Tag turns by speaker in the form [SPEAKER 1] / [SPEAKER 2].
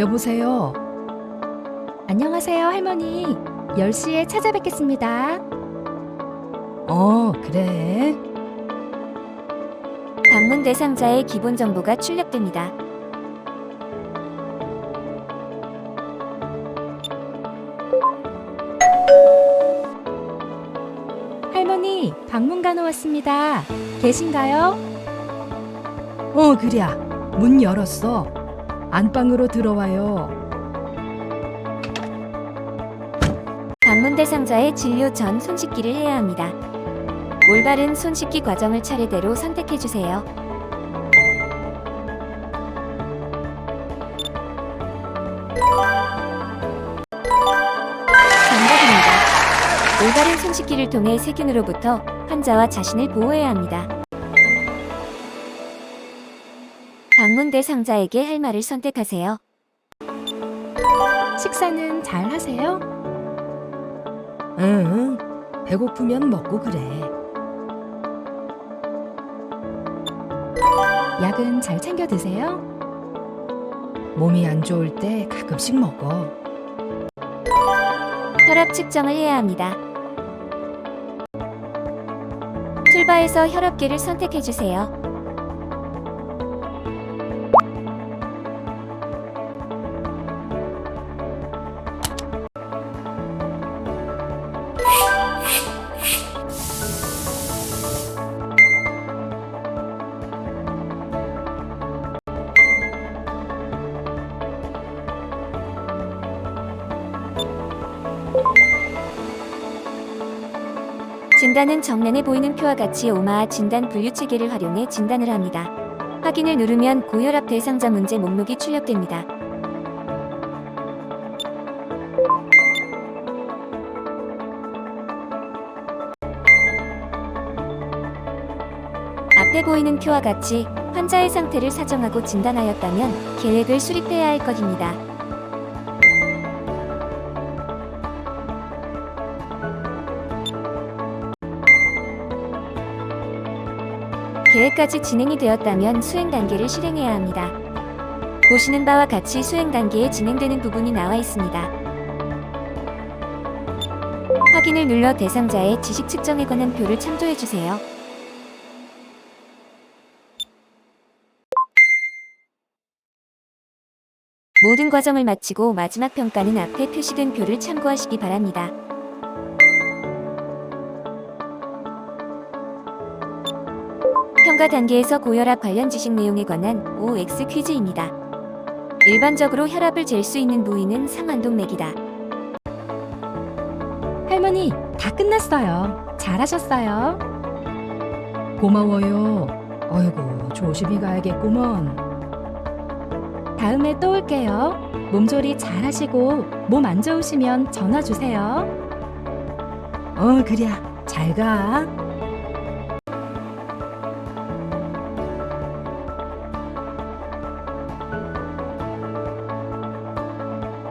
[SPEAKER 1] 여보세요.
[SPEAKER 2] 안녕하세요, 할머니. 10시에 찾아뵙겠습니다.
[SPEAKER 1] 어, 그래.
[SPEAKER 3] 방문 대상자의 기본 정보가 출력됩니다.
[SPEAKER 2] 할머니, 방문간호 왔습니다. 계신가요?
[SPEAKER 1] 어, 그랴. 문 열었어. 안방으로 들어와요.
[SPEAKER 3] 방문 대상자의 진료 전 손 씻기를 해야 합니다. 올바른 손 씻기 과정을 차례대로 선택해 주세요. 정답입니다. 올바른 손 씻기를 통해 세균으로부터 환자와 자신을 보호해야 합니다. 방문 대상자에게 할 말을 선택하세요.
[SPEAKER 2] 식사는 잘 하세요?
[SPEAKER 1] 응. 배고프면 먹고 그래.
[SPEAKER 2] 약은 잘 챙겨 드세요?
[SPEAKER 1] 몸이 안 좋을 때 가끔씩 먹어.
[SPEAKER 3] 혈압 측정을 해야 합니다. 툴바에서 혈압계를 선택해 주세요. 진단은 정면에 보이는 표와 같이 오마아 진단 분류 체계를 활용해 진단을 합니다. 확인을 누르면 고혈압 대상자 문제 목록이 출력됩니다. 앞에 보이는 표와 같이 환자의 상태를 사정하고 진단하였다면 계획을 수립해야 할 것입니다. 계획까지 진행이 되었다면 수행 단계를 실행해야 합니다. 보시는 바와 같이 수행 단계에 진행되는 부분이 나와 있습니다. 확인을 눌러 대상자의 지식 측정에 관한 표를 참조해 주세요. 모든 과정을 마치고 마지막 평가는 앞에 표시된 표를 참고하시기 바랍니다. 평가 단계에서 고혈압 관련 지식 내용에 관한 OX 퀴즈입니다. 일반적으로 혈압을 잴 수 있는 부위는 상완동맥이다.
[SPEAKER 2] 할머니, 다 끝났어요. 잘하셨어요.
[SPEAKER 1] 고마워요. 어이구, 조심히 가야겠구먼.
[SPEAKER 2] 다음에 또 올게요. 몸조리 잘 하시고 몸 안 좋으시면 전화 주세요.
[SPEAKER 1] 어, 그랴. 잘 가.